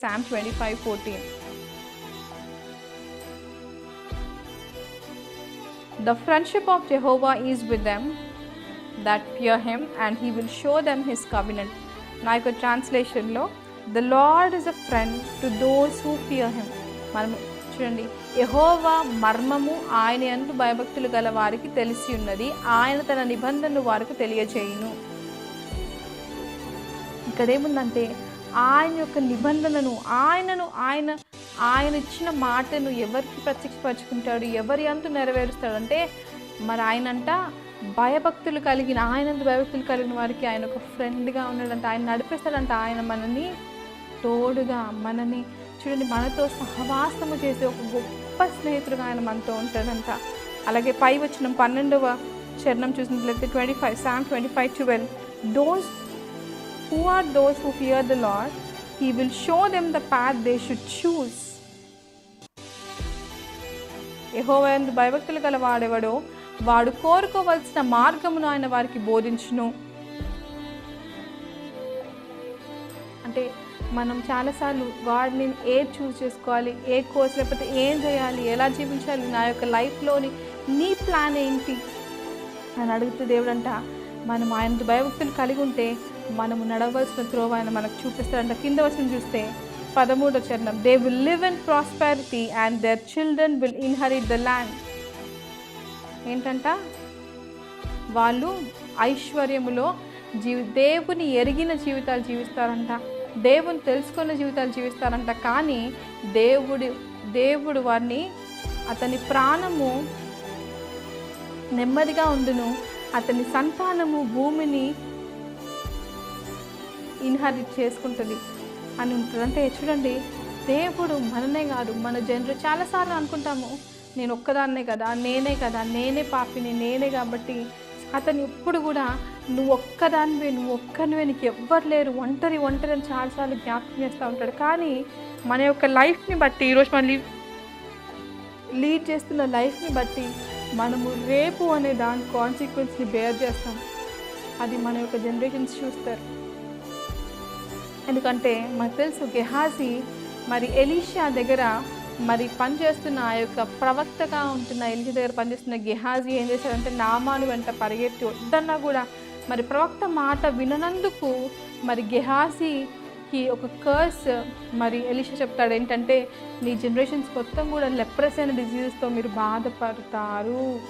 Sam 2514. The friendship of Jehovah is with them that fear him, and he will show them his covenant. నా యొక్క ట్రాన్స్లేషన్లో the Lord is a friend to those who fear him మనం చూడండి యహోవా మర్మము ఆయన ఎందు భయభక్తులు గల వారికి తెలిసి ఉన్నది ఆయన తన నిబంధనలు వారికి తెలియచేయును ఇక్కడ ఏముందంటే ఆయన యొక్క నిబంధనను ఆయనను ఆయన ఆయన ఇచ్చిన మాటను ఎవరికి ప్రత్యక్షపరచుకుంటాడు ఎవరి అంతు నెరవేరుస్తాడంటే మరి ఆయనంట భయభక్తులు కలిగిన ఆయనందు భయభక్తులు కలిగిన వారికి ఆయన ఒక ఫ్రెండ్గా ఉన్నాడంట ఆయన నడిపిస్తాడంట ఆయన మనని తోడుగా మనని చూడండి మనతో సహవాసము చేసే ఒక గొప్ప స్నేహితుడుగా ఆయన మనతో ఉంటాడంట. అలాగే పై వచ్చిన పన్నెండవ చరణం చూసినట్లయితే twenty five psalm twenty five twelve those who are those who fear the Lord, He will show them the path they should choose. యహోవయందు భయభక్తులు గల వాడెవడో వాడు కోరుకోవలసిన మార్గమును ఆయన వారికి బోధించును అంటే మనం చాలాసార్లు వాడిని ఏ చూస్ చేసుకోవాలి ఏ కోర్స్ లేకపోతే ఏం చేయాలి ఎలా జీవించాలి నా యొక్క లైఫ్లోని నీ ప్లాన్ ఏంటి అని అడుగుతూ దేవుడంట మనం ఆయన భయభక్తులు కలిగి ఉంటే మనము నడవలసిన త్రోవ ఆయన మనకు చూపిస్తారంట కింద వచ్చిన చూస్తే పదమూడో చరణం they will live in prosperity and their children will inherit the land ఏంటంట? వాళ్ళు ఐశ్వర్యములో జీవి దేవుని ఎరిగిన జీవితాలు జీవిస్తారంట. దేవుని తెలుసుకున్న జీవితాలు జీవిస్తారంట. కానీ దేవుడి దేవుడు వారిని అతని ప్రాణము నెమ్మదిగా ఉండును. అతని సంతానము భూమిని ఇన్హరిట్ చేసుకుంటుంది అని ఉంటుంది. అంటే చూడండి దేవుడు మననే కాదు మన జనరు చాలాసార్లు అనుకుంటాము నేను ఒక్కదాన్నే కదా నేనే కదా నేనే పాపిని నేనే కాబట్టి అతను ఎప్పుడు కూడా నువ్వు ఒక్కదానివే నువ్వు ఒక్కనివే నీకు ఎవ్వరు లేరు ఒంటరి ఒంటరి అని చాలాసార్లు జ్ఞాపకం చేస్తూ ఉంటాడు. కానీ మన యొక్క లైఫ్ని బట్టి ఈరోజు మన లీడ్ చేస్తున్న లైఫ్ని బట్టి మనము రేపు అనే దాని కాన్సిక్వెన్స్ని బేర్ చేస్తాం. అది మన యొక్క జనరేషన్స్ చూస్తారు. ఎందుకంటే మనకు తెలుసు గెహాజీ మరి ఎలీషా దగ్గర మరి పనిచేస్తున్న ఆ యొక్క ప్రవక్తగా ఉంటున్న ఎలిషా దగ్గర పనిచేస్తున్న గెహాజీ ఏం చేశాడంటే నామాను వెంట పరిగెత్తి వద్దన్నా కూడా మరి ప్రవక్త మాట విననందుకు మరి గెహాజీకి ఒక కర్స్ మరి ఎలిషా చెప్తాడు. ఏంటంటే నీ జనరేషన్స్ మొత్తం కూడా లెప్రస్ అయిన డిజీజెస్తో మీరు బాధపడతారు.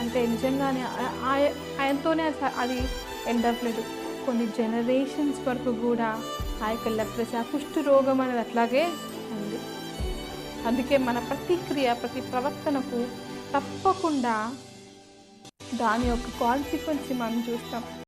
అంటే నిజంగానే ఆయ- ఆయనతోనే అది ఎండ్ అవ్వలేదు కొన్ని జనరేషన్స్ వరకు కూడా ఆ యొక్క లెప్రసీ ఆ కుష్టు రోగం అనేది అట్లాగే ఉంది. అందుకే మన ప్రతిక్రియ ప్రతి ప్రవర్తనకు తప్పకుండా దాని యొక్క కాన్సిక్వెన్స్ మనం చూస్తాం.